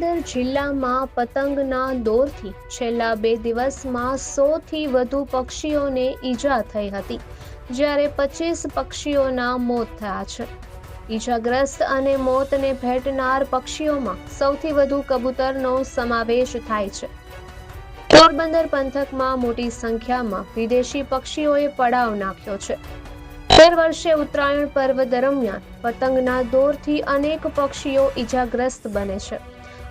જિલ્લામાં પતંગના દોરથી છેલ્લા બે દિવસમાં સોથી વધુ પક્ષીઓને ઈજા થઈ હતી, જ્યારે પચીસ પક્ષીઓના મોત થયા છે. ઈજાગ્રસ્ત અને મોતને ભેટનાર પક્ષીઓમાં સૌથી વધુ કબૂતરનો સમાવેશ થાય છે. પોરબંદર પંથકમાં મોટી સંખ્યામાં વિદેશી પક્ષીઓએ પડાવ નાખ્યો છે. દર વર્ષે ઉત્તરાયણ પર્વ દરમિયાન પતંગના દોરથી અનેક પક્ષીઓ ઈજાગ્રસ્ત બને છે.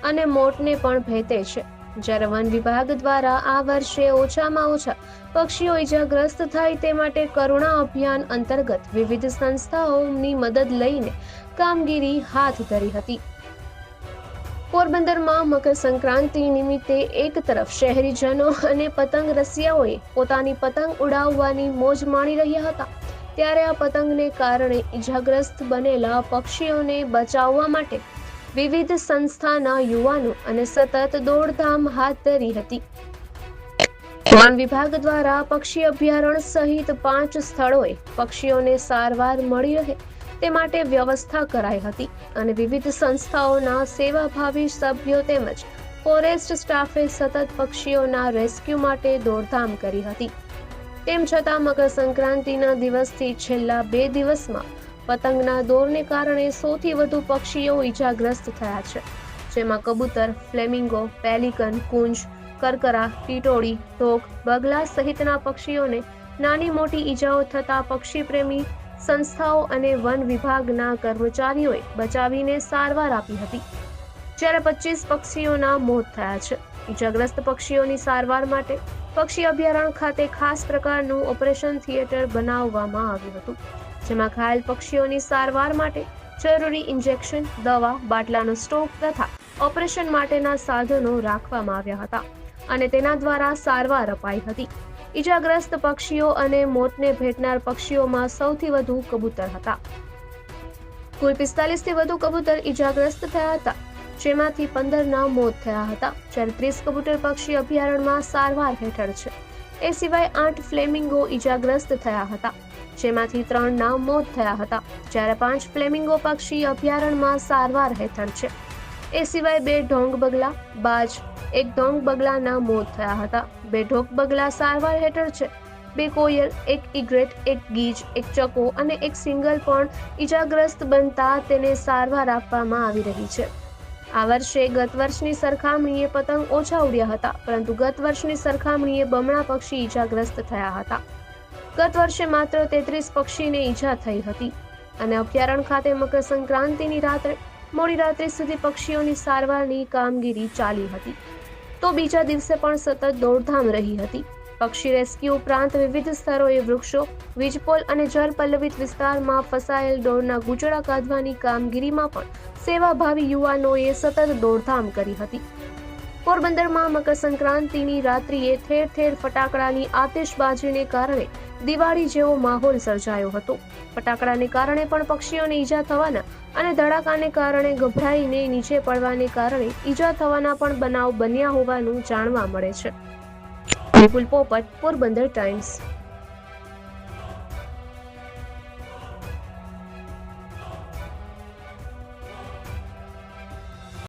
અને મોટને પણ ભેટે છે. જ્યારે વન વિભાગ દ્વારા આ વર્ષે ઓછામાં ઓછા પક્ષીઓ ઈજાગ્રસ્ત થાય તે માટે કરુણા અભિયાન અંતર્ગત વિવિધ સંસ્થાઓની મદદ લઈને કામગીરી હાથ ધરી હતી. પોરબંદરમાં મકર સંક્રાંતિ નિમિત્તે એક તરફ શહેરીજનો અને પતંગ રસિયાઓએ પોતાની પતંગ ઉડાવવાની મોજ માણી રહ્યા હતા. ત્યારે આ પતંગને કારણે ઈજાગ્રસ્ત બનેલા પક્ષીઓને બચાવવા માટે વિવિધ સંસ્થાના યુવાનો અને સતત દોડધામ હાથ ધરી હતી. વન વિભાગ દ્વારા પક્ષી અભયારણ્ય સહિત પાંચ સ્થળોએ પક્ષીઓને સારવાર મળી રહે તે માટે વ્યવસ્થા કરાઈ હતી અને વિવિધ સંસ્થાઓના સેવાભાવી સભ્યો તેમજ ફોરેસ્ટ સ્ટાફે સતત પક્ષીઓના રેસ્ક્યુ માટે દોડધામ કરી હતી. તેમ છતાં મકર સંક્રાંતિના દિવસથી છેલ્લા બે દિવસમાં પતંગના દોરને કારણે સૌથી વધુ પક્ષીઓ ઈજાગ્રસ્ત થયા છે, જેમાં કબૂતર, ફ્લેમિંગો, પેલિકન, કુંજ, કરકરા ટીટોળી ઢોક, બગલા સહિતના પક્ષીઓને નાની મોટી ઈજાઓ થતા પક્ષી પ્રેમી સંસ્થાઓ અને વન વિભાગના કર્મચારીઓએ બચાવીને સારવાર આપી હતી. જ્યારે પચીસ પક્ષીઓના મોત થયા છે, ઈજાગ્રસ્ત પક્ષીઓની સારવાર માટે પક્ષી અભયારણ્ય ખાતે ખાસ પ્રકારનું ઓપરેશન થિયેટર બનાવવામાં આવ્યું હતું. જેમાં ઘાયલ પક્ષીઓની સારવાર માટે જરૂરી ઇન્જેક્શન, દવા, બાટલાનો સ્ટોક તથા ઓપરેશન માટેના સાધનો રાખવામાં આવ્યા હતા અને તેના દ્વારા સારવાર અપાઈ હતી. ઈજાગ્રસ્ત પક્ષીઓ અને મોતને ભેટનાર પક્ષીઓમાં સૌથી વધુ કબૂતર હતા. કુલ પિસ્તાલીસથી વધુ કબૂતર ઈજાગ્રસ્ત થયા હતા, જેમાંથી પંદરના મોત થયા હતા. જ્યારે ત્રીસ કબૂતર પક્ષી અભયારણ્યમાં સારવાર હેઠળ છે. એ સિવાય આઠ ફ્લેમિંગો ઈજાગ્રસ્ત થયા હતા. જેમાંથી ત્રણના મોત થયા હતા, જ્યારે પાંચ ફ્લેમિંગો પક્ષી અભયારણ્યમાં સારવાર હેઠળ છે. એ સિવાય બે ઢોંગ બગલા, બાજ, એક ઢોંગ બગલાના મોત થયા હતા. બે ઢોક બગલા સારવાર હેઠળ છે. બે કોયલ, એક ઇગ્રેટ એક ગીજ એક ચકો અને એક સિંગલ પણ ઈજાગ્રસ્ત બનતા તેને સારવાર આપવામાં આવી રહી છે. આ વર્ષે ગત વર્ષની સરખામણીએ પતંગ ઓછા ઉડ્યા હતા, પરંતુ ગત વર્ષની સરખામણીએ બમણા પક્ષી ઈજાગ્રસ્ત થયા હતા. ગત વર્ષે માત્ર તેત્રીસ પક્ષીને ઈજા થઈ હતી અને અભયારણ્ય ખાતે મકર સંક્રાંતિની રાત્રે, મોડી રાત્રે સુધી પક્ષીઓની સારવારની કામગીરી ચાલી હતી. તો બીજા દિવસે પણ સતત દોડધામ રહી હતી. પક્ષી રેસ્ક્યુ ઉપરાંત વિવિધ સ્થળોએ વૃક્ષો, વીજપોલ અને જળ પલ્લવિત વિસ્તારમાં ફસાયેલ દોડના ગુચડા કાઢવાની કામગીરીમાં પણ સેવાભાવી યુવાનોએ સતત દોડધામ કરી હતી. પોરબંદરમાં મકર સંક્રાંતિની રાત્રિએ ઠેર ઠેર ફટાકડાની આતિશબાજીને કારણે દિવાળી જેવો માહોલ સર્જાયો હતો. ફટાકડાને કારણે પણ પક્ષીઓને ઈજા થવાના અને ધડાકાને કારણે ગભરાઈને નીચે પડવાને કારણે ઈજા થવાના પણ બનાવ બન્યા હોવાનું જાણવા મળે છે. વિપુલ પોપટ, પોરબંદર ટાઈમ્સ.